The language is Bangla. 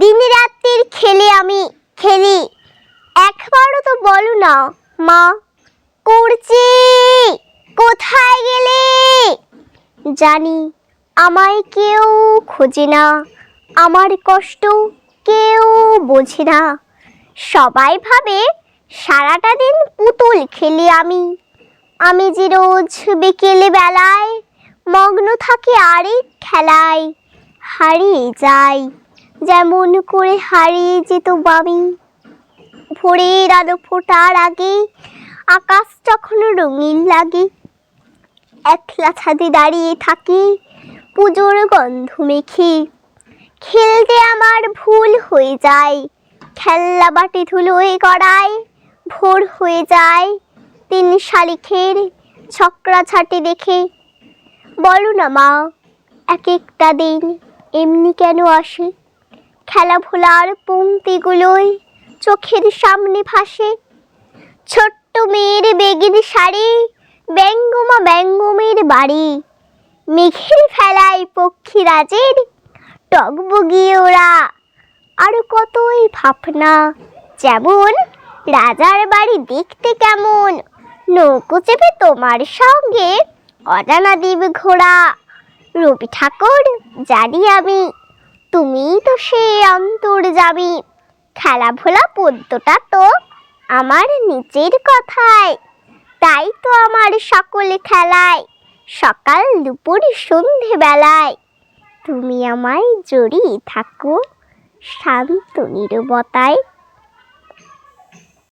দিন রাত্রির খেলে আমি খেলি। একবারও তো বলো না, মা। করছি। কোথায় গেলে? জানি আমায় কেউ খোঁজে না। আমার কষ্ট কেউ বোঝে না। সবাই ভাবে সারাটা দিন পুতুল খেলি আমি। আমি যে রোজ বিকেলে বেলায় মগ্ন থাকি আরেক খেলায়, হারিয়ে যাই। যেমন করে হারিয়ে যেত আমি ভোরের আলো ফোটার আগে, আকাশ যখন রঙিন লাগে একলা ছাদে দাঁড়িয়ে থাকি পুজোর গন্ধ মেখে। খেলতে আমার ভুল হয়ে যায়, খেলনা বাটি ধুলোয় গড়ায়, ভোর হয়ে যায়, তিন শালিখের ছকরা ছাটি দেখে। বলো না মা, এক একটা দিন এমনি কেন আসে? খেলা ভোলার পংক্তিগুলোই চোখের সামনে ভাসে। ছোট্ট মেয়ের বেগিন শাড়ি, ব্যঙ্গমা ব্যঙ্গমের বাড়ি। মেঘের ফেলায় পক্ষীরাজের টকবগিয়ে ওরা। আরও কতই ভাবনা, যেমন রাজার বাড়ি দেখতে কেমন, নৌকো চেপে তোমার সঙ্গে অজানা দ্বীপ ঘোড়া রবি ঠাকুর জানি আমি। তুমিই তো সেই অন্তর যাবি। খেলা ভোলা পদ্মটা তো আমার নিচের কথায়। তাই তো আমার সকলে খেলায়, সকাল, দুপুর সন্ধে বেলায় তুমি আমায় জড়িয়ে থাকো, শান্ত, নিরবতায়।